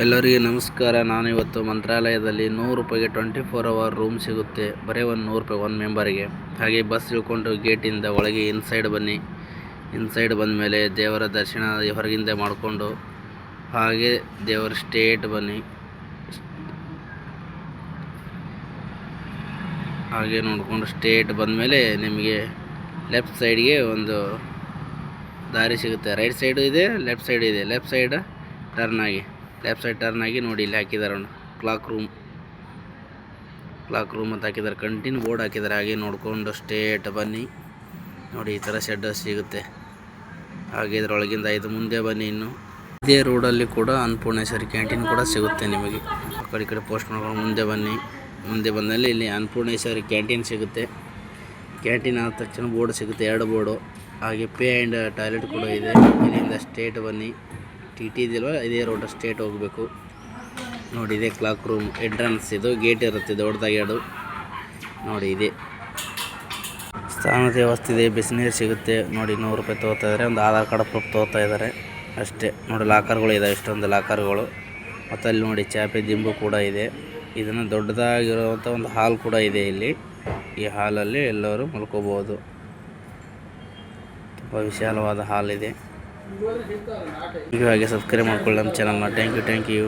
ಎಲ್ಲರಿಗೆ ನಮಸ್ಕಾರ. ನಾನು ಇವತ್ತು ಮಂತ್ರಾಲಯದಲ್ಲಿ ನೂರು ರೂಪಾಯಿಗೆ ಟ್ವೆಂಟಿ ಫೋರ್ ಅವರ್ ರೂಮ್ ಸಿಗುತ್ತೆ. ಬರೀ ಒಂದು ನೂರು ರೂಪಾಯಿ, ಒಂದು ಮೆಂಬರಿಗೆ ಹಾಗೆ ಬಸ್ ಇಳ್ಕೊಂಡು ಗೇಟಿಂದ ಒಳಗೆ ಇನ್ಸೈಡ್ ಬನ್ನಿ. ಇನ್ಸೈಡ್ ಬಂದ ಮೇಲೆ ದೇವರ ದರ್ಶನ ಹೊರಗಿಂದ ಮಾಡಿಕೊಂಡು ಹಾಗೆ ದೇವರ ಸ್ಟೇಟ್ ಬನ್ನಿ. ಹಾಗೆ ನೋಡಿಕೊಂಡು ಸ್ಟೇಟ್ ಬಂದಮೇಲೆ ನಿಮಗೆ ಲೆಫ್ಟ್ ಸೈಡ್ಗೆ ಒಂದು ದಾರಿ ಸಿಗುತ್ತೆ. ರೈಟ್ ಸೈಡು ಇದೆ ಲೆಫ್ಟ್ ಸೈಡ್ ಇದೆ. ಲೆಫ್ಟ್ ಸೈಡ್ ಟರ್ನ್ ಆಗಿ. ಲೆಫ್ಟ್ ಸೈಡ್ ಟರ್ನ್ ಆಗಿ ನೋಡಿ ಇಲ್ಲಿ ಹಾಕಿದ್ದಾರೆ ಕ್ಲಾಕ್ ರೂಮ್ ಕ್ಲಾಕ್ ರೂಮ್ ಅಂತ ಹಾಕಿದ್ದಾರೆ. ಕಂಟಿನ್ಯೂ ಬೋರ್ಡ್ ಹಾಕಿದ್ದಾರೆ. ಹಾಗೆ ನೋಡಿಕೊಂಡು ಸ್ಟೇಟ್ ಬನ್ನಿ. ನೋಡಿ, ಈ ಥರ ಶೆಡ್ ಸಿಗುತ್ತೆ. ಹಾಗೆ ಇದರೊಳಗಿಂದ ಐದು ಮುಂದೆ ಬನ್ನಿ ಇನ್ನು. ಇದೇ ರೋಡಲ್ಲಿ ಕೂಡ ಅನ್ನಪೂರ್ಣೇಶ್ವರಿ ಕ್ಯಾಂಟೀನ್ ಕೂಡ ಸಿಗುತ್ತೆ ನಿಮಗೆ. ಆ ಕಡೆ ಈ ಕಡೆ ಪೋಸ್ಟ್ ಮಾಡ್ಕೊಂಡು ಮುಂದೆ ಬನ್ನಿ. ಮುಂದೆ ಬಂದಲ್ಲಿ ಇಲ್ಲಿ ಅನ್ನಪೂರ್ಣೇಶ್ವರಿ ಕ್ಯಾಂಟೀನ್ ಸಿಗುತ್ತೆ. ಕ್ಯಾಂಟೀನ್ ಆದ ತಕ್ಷಣ ಬೋರ್ಡ್ ಸಿಗುತ್ತೆ. ಎರಡು ಬೋರ್ಡು ಹಾಗೆ ಪೇ ಆ್ಯಂಡ್ ಟಾಯ್ಲೆಟ್ ಕೂಡ ಇದೆ. ಇಲ್ಲಿಂದ ಸ್ಟೇಟ್ ಬನ್ನಿ. ಟಿ ಟಿ ಇದೆಯಲ್ವ ಇದೇ ರೋಡ್ ಸ್ಟೇಟ್ ಹೋಗಬೇಕು. ನೋಡಿ, ಇದೆ ಕ್ಲಾಕ್ ರೂಮ್ ಎಂಟ್ರೆನ್ಸ್ ಇದು. ಗೇಟ್ ಇರುತ್ತೆ, ದೊಡ್ಡದಾಗಿ ಎರಡು ನೋಡಿ, ಇದೆ. ಸ್ಥಾನದ ವ್ಯವಸ್ಥೆ ಇದೆ, ಬಿಸಿನೀರು ಸಿಗುತ್ತೆ. ನೋಡಿ, ನೂರು ರೂಪಾಯಿ ತೊಗೋತಾ ಇದ್ದಾರೆ ಒಂದು ಆಧಾರ್ ಕಾರ್ಡ್ ಪ್ರೂಫ್ ತೊಗೋತಾ ಇದ್ದಾರೆ ಅಷ್ಟೇ. ನೋಡಿ ಲಾಕರ್ಗಳು ಇದೆ, ಇಷ್ಟೊಂದು ಲಾಕರ್ಗಳು ಮತ್ತು ಅಲ್ಲಿ ನೋಡಿ, ಚಾಪೆ ದಿಂಬು ಕೂಡ ಇದೆ. ಇದನ್ನು ದೊಡ್ಡದಾಗಿರುವಂಥ ಒಂದು ಹಾಲ್ ಕೂಡ ಇದೆ ಇಲ್ಲಿ. ಈ ಹಾಲಲ್ಲಿ ಎಲ್ಲರೂ ಮಲ್ಕೋಬೋದು ತುಂಬ ವಿಶಾಲವಾದ ಹಾಲ್ ಇದೆ. ಹಾಗೆ ಸಬ್ಸ್ಕ್ರೈಬ್ ಮಾಡ್ಕೊಳ್ಳಿ ನಮ್ಮ ಚಾನಲ್ನ ಥ್ಯಾಂಕ್ ಯು ಥ್ಯಾಂಕ್ ಯು